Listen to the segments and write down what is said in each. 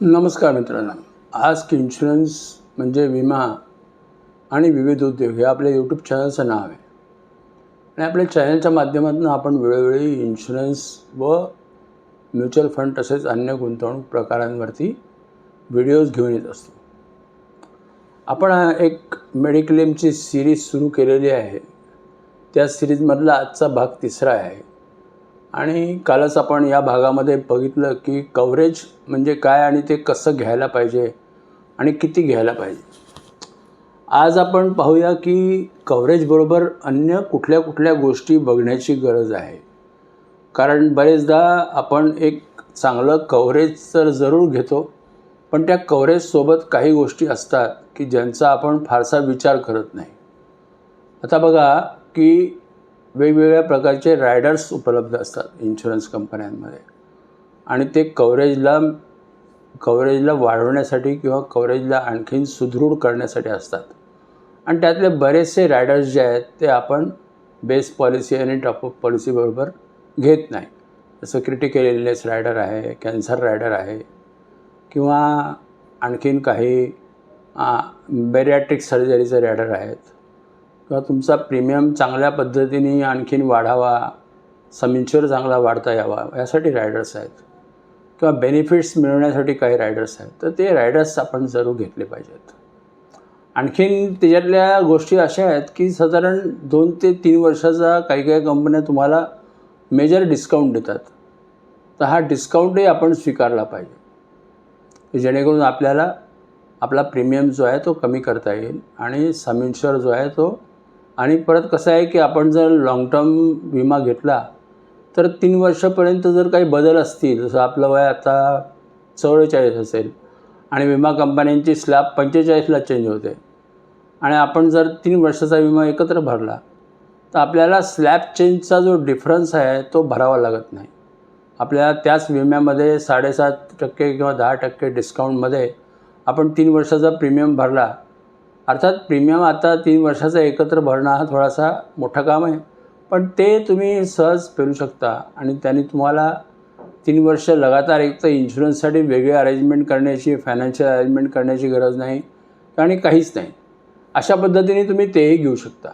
नमस्कार मित्रांनो. Ask insurance म्हणजे विमा आणि विविध उद्योग हे आपल्या यूट्यूब चॅनलचं नाव आहे. आणि आपल्या चॅनलच्या माध्यमातून आपण वेळोवेळी इन्शुरन्स व म्युच्युअल फंड तसेच अन्य गुंतवणूक प्रकारांवरती व्हिडिओज घेऊन येत असतो. आपण एक मेडिक्लेमची सिरीज सुरू केलेली आहे. त्या सिरीजमधला आजचा भाग तिसरा आहे. आणि कालच आपण या भागामध्ये बघितलं की कव्हरेज म्हणजे काय आणि ते कसं घ्यायला पाहिजे आणि किती घ्यायला पाहिजे. आज आपण पाहूया की कव्हरेजबरोबर अन्य कुठल्या कुठल्या गोष्टी बघण्याची गरज आहे. कारण बरेचदा आपण एक चांगलं कव्हरेज तर जरूर घेतो पण त्या कव्हरेजसोबत काही गोष्टी असतात की ज्यांचा आपण फारसा विचार करत नाही. आता बघा की वेगवेगळ्या प्रकारचे रायडर्स उपलब्ध असतात इन्शुरन्स कंपन्यांमध्ये. आणि ते कव्हरेजला कव्हरेजला वाढवण्यासाठी किंवा कव्हरेजला आणखीन सुदृढ करण्यासाठी असतात. आणि त्यातले बरेचसे रायडर्स जे आहेत ते आपण बेस पॉलिसी आणि टॉपअप पॉलिसीबरोबर घेत नाही. जसं क्रिटिकल इलनेस रायडर आहे कॅन्सर रायडर आहे किंवा आणखीन काही बेरियाट्रिक सर्जरीचे रायडर आहेत. किंवा तुमचा प्रीमियम चांगल्या पद्धतीने आणखीन वाढावा समिंचर चांगला वाढता यावा यासाठी रायडर्स आहेत. किंवा बेनिफिट्स मिळवण्यासाठी काही रायडर्स आहेत. तर ते रायडर्स आपण जरूर घेतले पाहिजेत. आणखीन त्याच्यातल्या गोष्टी अशा आहेत की साधारण दोन ते तीन वर्षाचा काही काही कंपन्या तुम्हाला मेजर डिस्काउंट देतात. तर हा डिस्काउंटही आपण स्वीकारला पाहिजे. जेणेकरून आपल्याला आपला प्रीमियम जो आहे तो कमी करता येईल आणि सम जो आहे तो आणि परत कसं आहे की आपण जर लाँग टर्म विमा घेतला तर तीन वर्षापर्यंत जर काही बदल असतील जसं आपलं वय आता चव्वेचाळीस असेल आणि विमा कंपन्यांची स्लॅब पंचेचाळीसला चेंज होते आणि आपण जर तीन वर्षाचा विमा एकत्र भरला तर आपल्याला स्लॅब चेंजचा जो डिफरन्स आहे तो भरावा लागत नाही. आपल्याला त्याच विम्यामध्ये साडेसात टक्के किंवा दहा टक्के डिस्काउंटमध्ये आपण तीन वर्षाचा प्रीमियम भरला अर्थात प्रीमियम आता तीन वर्षाचा एकत्र भरणं हा थोडासा मोठा काम आहे. पण ते तुम्ही सहज पेरू शकता आणि त्याने तुम्हाला तीन वर्ष लगातार एक तर इन्शुरन्ससाठी वेगळी अरेंजमेंट करण्याची फायनान्शियल अरेंजमेंट करण्याची गरज नाही आणि काहीच नाही. अशा पद्धतीने तुम्ही तेही घेऊ शकता.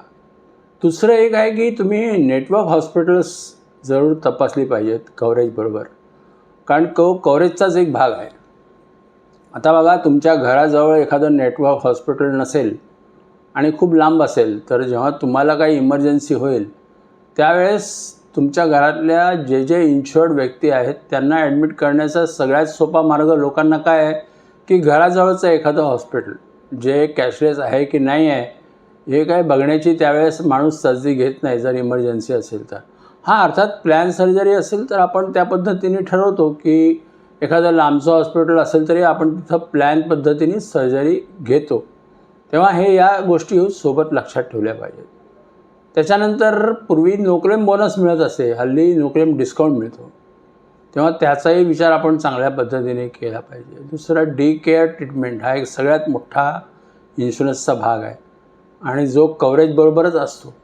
दुसरं एक आहे की तुम्ही नेटवर्क हॉस्पिटल्स जरूर तपासली पाहिजेत कव्हरेजबरोबर. कारण कव कव्हरेजचाच एक भाग आहे. आता बघा तुमच्या घराजवळ एखादं नेटवर्क हॉस्पिटल नसेल आणि खूप लांब असेल तर जेव्हा तुम्हाला काही इमर्जन्सी होईल त्यावेळेस तुमच्या घरातल्या जे जे इन्शुअर्ड व्यक्ती आहेत त्यांना ॲडमिट करण्याचा सगळ्यात सोपा मार्ग लोकांना काय आहे? की घराजवळचं एखादं हॉस्पिटल जे कॅशलेस आहे की नाही आहे हे काय बघण्याची त्यावेळेस माणूस तसदी घेत नाही जर इमर्जन्सी असेल तर. हां अर्थात प्लॅन सर्जरी असेल तर आपण त्या पद्धतीने ठरवतो की एखादं लांबचं हॉस्पिटल असेल तरी आपण तिथं प्लॅन पद्धतीने सर्जरी घेतो. तेव्हा हे या गोष्टी सोबत लक्षात ठेवल्या पाहिजेत. त्याच्यानंतर पूर्वी नोकलेम बोनस मिळत असे हल्ली नोकलेम डिस्काउंट मिळतो. तेव्हा त्याचाही विचार आपण चांगल्या पद्धतीने केला पाहिजे. दुसरं डी केअर ट्रीटमेंट हा एक सगळ्यात मोठा इन्शुरन्सचा भाग आहे. आणि जो कव्हरेजबरोबरच असतो.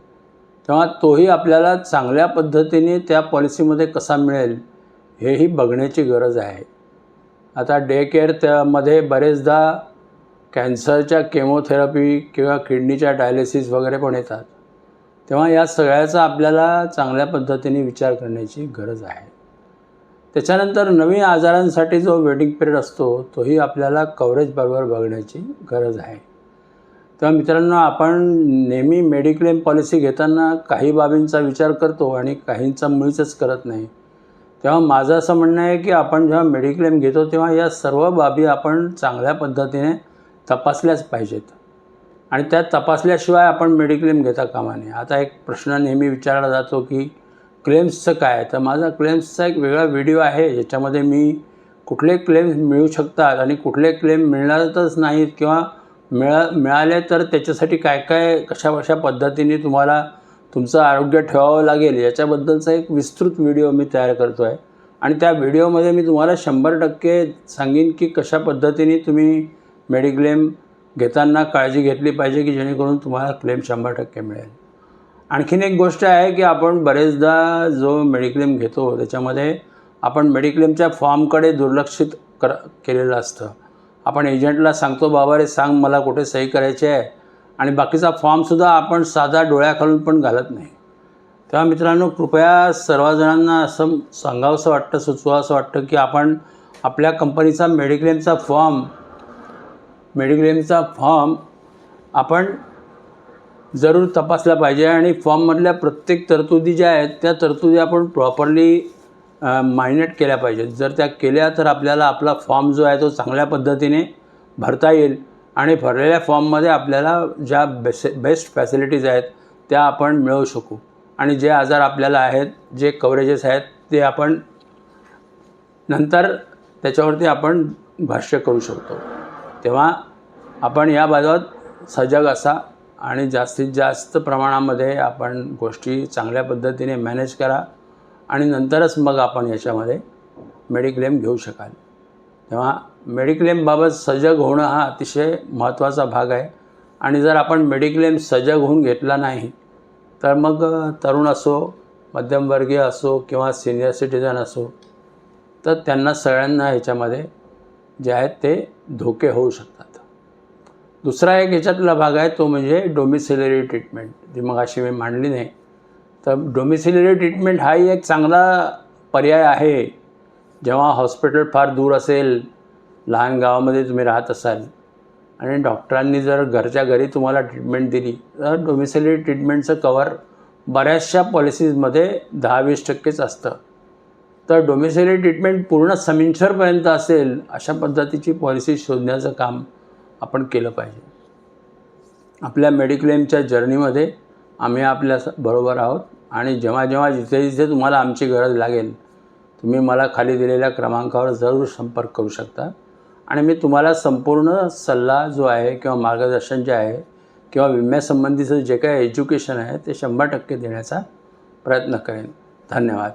तेव्हा तोही आपल्याला चांगल्या पद्धतीने त्या पॉलिसीमध्ये कसा मिळेल हेही बघण्याची गरज आहे. आता डे केअर त्यामध्ये बरेचदा कॅन्सरच्या केमोथेरपी किंवा किडनीच्या डायलिसिस वगैरे पण येतात. तेव्हा या सगळ्याचा आपल्याला चांगल्या पद्धतीने विचार करण्याची गरज आहे. त्याच्यानंतर नवीन आजारांसाठी जो वेटिंग पिरियड असतो तोही आपल्याला कव्हरेजबरोबर बघण्याची गरज आहे. तेव्हा मित्रांनो आपण नेहमी मेडिक्लेम पॉलिसी घेताना काही बाबींचा विचार करतो आणि काहींचा मुळीच करत नाही. तेव्हा माझं असं म्हणणं आहे की आपण जेव्हा मेडिक्लेम घेतो तेव्हा या सर्व बाबी आपण चांगल्या पद्धतीने तपासल्याच पाहिजेत. आणि त्या तपासल्याशिवाय आपण मेडिक्लेम घेता कामा नये. आता एक प्रश्न नेहमी विचारला जातो की क्लेम्सचं काय? तर माझा क्लेम्सचा एक वेगळा व्हिडिओ आहे ज्याच्यामध्ये मी कुठले क्लेम्स मिळू शकतात आणि कुठले क्लेम मिळणारच नाहीत किंवा मिळा मिळाले तर त्याच्यासाठी काय काय कशा कशा पद्धतीने तुम्हाला तुमचं आरोग्य ठेवावं लागेल याच्याबद्दलचा एक विस्तृत व्हिडिओ मी तयार करतो आहे आणि त्या व्हिडिओमध्ये मी तुम्हाला शंभर टक्के सांगेन की कशा पद्धतीने तुम्ही मेडिक्लेम घेताना काळजी घेतली पाहिजे की जेणेकरून तुम्हाला क्लेम शंभर टक्के मिळेल. आणखीन एक गोष्ट आहे की आपण बरेचदा जो मेडिक्लेम घेतो त्याच्यामध्ये आपण मेडिक्लेमच्या फॉर्मकडे दुर्लक्षित कर केलेलं असतं. आपण एजंटला सांगतो बाबा रे सांग मला कुठे सही करायची आहे. आणि बाकीचा फॉर्मसुद्धा आपण साधा डोळ्याखालून पण घालत नाही. तेव्हा मित्रांनो कृपया सर्वजणांना असं सांगावंसं वाटतं सुचवावंसं वाटतं की आपण आपल्या कंपनीचा मेडिक्लेमचा फॉर्म मेडिक्लेमचा फॉर्म आपण जरूर तपासला पाहिजे आणि फॉर्ममधल्या प्रत्येक तरतुदी ज्या आहेत त्या तरतुदी आपण प्रॉपरली मायनेट केल्या पाहिजेत. जर त्या केल्या तर आपल्याला आपला फॉर्म जो आहे तो चांगल्या पद्धतीने भरता येईल. आणि भरलेल्या फॉर्ममध्ये आपल्याला ज्या बेसे बेस्ट फॅसिलिटीज आहेत त्या आपण मिळवू शकू. आणि जे आजार आपल्याला आहेत जे कवरेजेस आहेत ते आपण नंतर त्याच्यावरती आपण भाष्य करू शकतो. तेव्हा आपण याबाबत सजग असा आणि जास्तीत जास्त प्रमाणामध्ये आपण गोष्टी चांगल्या पद्धतीने मॅनेज करा आणि नंतरच मग आपण याच्यामध्ये मेडिक्लेम घेऊ शकाल. तेव्हा मेडिक्लेमबाबत सजग होणं हा अतिशय महत्त्वाचा भाग आहे. आणि जर आपण मेडिक्लेम सजग होऊन घेतला नाही तर मग तरुण असो मध्यमवर्गीय असो किंवा सिनियर सिटीजन असो तर त्यांना सगळ्यांना ह्याच्यामध्ये जे आहेत ते धोके होऊ शकतात. दुसरा एक ह्याच्यातला भाग आहे तो म्हणजे डोमिसिलरी ट्रीटमेंट जी मग अशी मी मांडली नाही. तर डोमिसिलरी ट्रीटमेंट हाही एक चांगला पर्याय आहे. जेव्हा हॉस्पिटल फार दूर असेल लहान गावामध्ये तुम्ही राहत असाल आणि डॉक्टरांनी जर घरच्या घरी तुम्हाला ट्रीटमेंट दिली तर डोमिसिलरी ट्रीटमेंटचं कवर बऱ्याचशा पॉलिसीजमध्ये दहा वीस टक्केच असतं. तर डोमिसिलरी ट्रीटमेंट पूर्ण समिंचरपर्यंत असेल अशा पद्धतीची पॉलिसी शोधण्याचं काम आपण केलं पाहिजे. आपल्या मेडिक्लेमच्या जर्नीमध्ये आम्ही आपल्या बरोबर आहोत आणि जेव्हा जेव्हा जिथे जिथे तुम्हाला आमची गरज लागेल तुम्ही मला खाली दिलेल्या क्रमांकावर जरूर संपर्क करू शकता. आणि मी तुम्हाला संपूर्ण सल्ला जो आहे किंवा मार्गदर्शन जे आहे किंवा विम्यासंबंधीचं जे काही एज्युकेशन आहे ते शंभर टक्के देण्याचा प्रयत्न करेन. धन्यवाद.